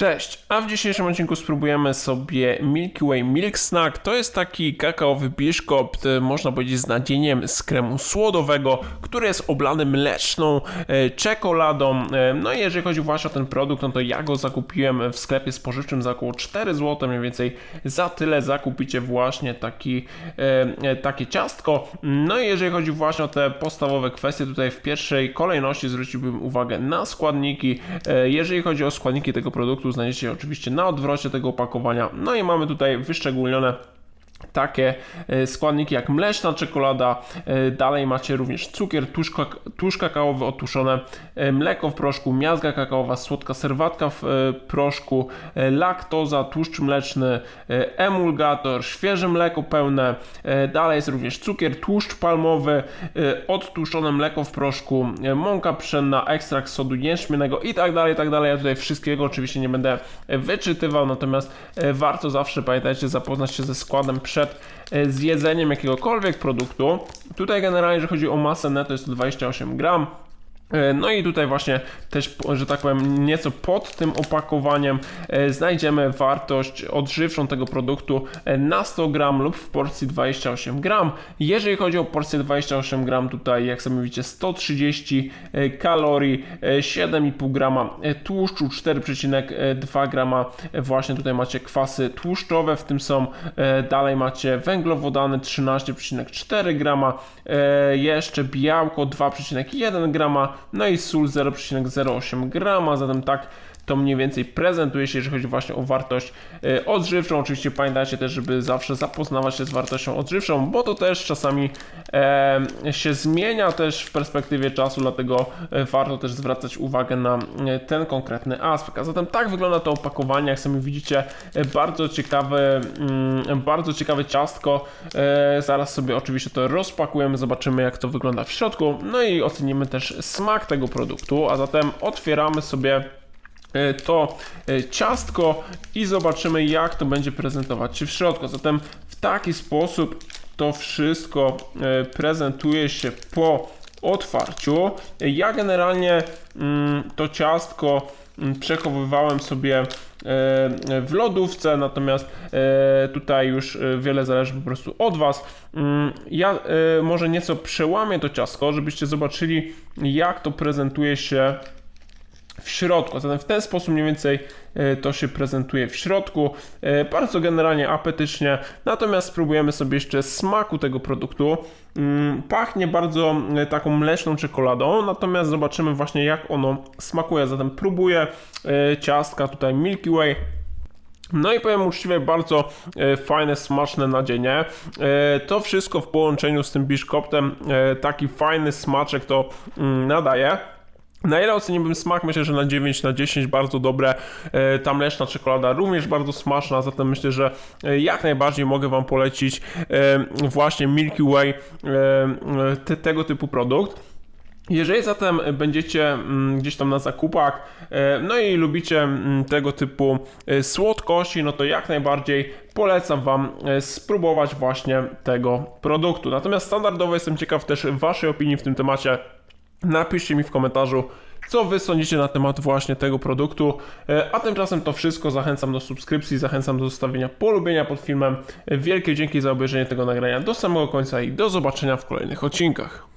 Cześć, a w dzisiejszym odcinku spróbujemy sobie Milky Way Milk Snack. To jest taki kakaowy biszkopt, e, można powiedzieć z nadzieniem z kremu słodowego, który jest oblany mleczną e, czekoladą. E, no i jeżeli chodzi właśnie o ten produkt, no to ja go zakupiłem w sklepie spożywczym za około 4 zł, mniej więcej za tyle zakupicie właśnie taki, takie ciastko. No i jeżeli chodzi właśnie o te podstawowe kwestie, tutaj w pierwszej kolejności zwróciłbym uwagę na składniki. Jeżeli chodzi o składniki tego produktu, znajdziecie oczywiście na odwrocie tego opakowania. No i mamy tutaj wyszczególnione takie e, składniki jak mleczna czekolada, e, dalej macie również cukier, tłuszcz, tłuszcz kakaowy otuszone, e, mleko w proszku, miazga kakaowa, słodka serwatka w proszku, laktoza, tłuszcz mleczny, emulgator, świeże mleko pełne, dalej jest również cukier, tłuszcz palmowy, odtłuszczone mleko w proszku, mąka pszenna, ekstrakt sodu jęczmiennego i tak dalej, tak dalej. Ja tutaj wszystkiego oczywiście nie będę wyczytywał, natomiast warto zawsze, pamiętajcie, zapoznać się ze składem przed e, zjedzeniem jakiegokolwiek produktu. Tutaj generalnie, jeżeli chodzi o masę netto jest to 28 gram. E, No i tutaj właśnie też, że tak powiem, nieco pod tym opakowaniem e, znajdziemy wartość odżywczą tego produktu e, na 100 gram lub w porcji 28 gram. Jeżeli chodzi o porcję 28 gram, tutaj jak sami widzicie 130 e, kalorii, e, 7,5 grama tłuszczu, 4,2 grama. Właśnie tutaj macie kwasy tłuszczowe, w tym są dalej macie węglowodany 13,4 grama, jeszcze białko 2,1 grama, no i sól 0,08 grama, zatem tak to mniej więcej prezentuje się, jeżeli chodzi właśnie o wartość e, odżywczą. Oczywiście pamiętajcie też, żeby zawsze zapoznawać się z wartością odżywczą, bo to też czasami e, się zmienia też w perspektywie czasu, dlatego e, warto też zwracać uwagę na ten konkretny aspekt. A zatem tak wygląda to opakowanie, jak sami widzicie, bardzo ciekawe, mm, bardzo ciekawe ciastko. Zaraz sobie oczywiście to rozpakujemy, zobaczymy jak to wygląda w środku, no i ocenimy też smak tego produktu, a zatem otwieramy sobie to e, ciastko i zobaczymy jak to będzie prezentować się w środku. Zatem w taki sposób to wszystko e, prezentuje się po otwarciu. Ja generalnie mm, to ciastko mm, przechowywałem sobie e, w lodówce, natomiast e, tutaj już e, wiele zależy po prostu od Was. Mm, Ja e, może nieco przełamię to ciastko, żebyście zobaczyli jak to prezentuje się w środku. Zatem w ten sposób mniej więcej e, to się prezentuje w środku. E, Bardzo generalnie apetycznie. Natomiast spróbujemy sobie jeszcze smaku tego produktu. Mm, Pachnie bardzo e, taką mleczną czekoladą, natomiast zobaczymy właśnie jak ono smakuje. Zatem próbuję ciastka tutaj Milky Way. No i powiem uczciwie, bardzo fajne, smaczne nadzienie. To wszystko w połączeniu z tym biszkoptem, taki fajny smaczek to mm, nadaje. Na ile oceniłbym smak? Myślę, że na 9 na 10 bardzo dobre. E, Ta mleczna czekolada również bardzo smaczna, zatem myślę, że e, jak najbardziej mogę Wam polecić e, właśnie Milky Way, te, tego typu produkt. Jeżeli zatem będziecie mm, gdzieś tam na zakupach, no i lubicie mm, tego typu słodkości, no to jak najbardziej polecam Wam spróbować właśnie tego produktu. Natomiast standardowo jestem ciekaw też Waszej opinii w tym temacie. Napiszcie mi w komentarzu, co Wy sądzicie na temat właśnie tego produktu. E, A tymczasem to wszystko. Zachęcam do subskrypcji, zachęcam do zostawienia polubienia pod filmem. Wielkie dzięki za obejrzenie tego nagrania do samego końca i do zobaczenia w kolejnych odcinkach.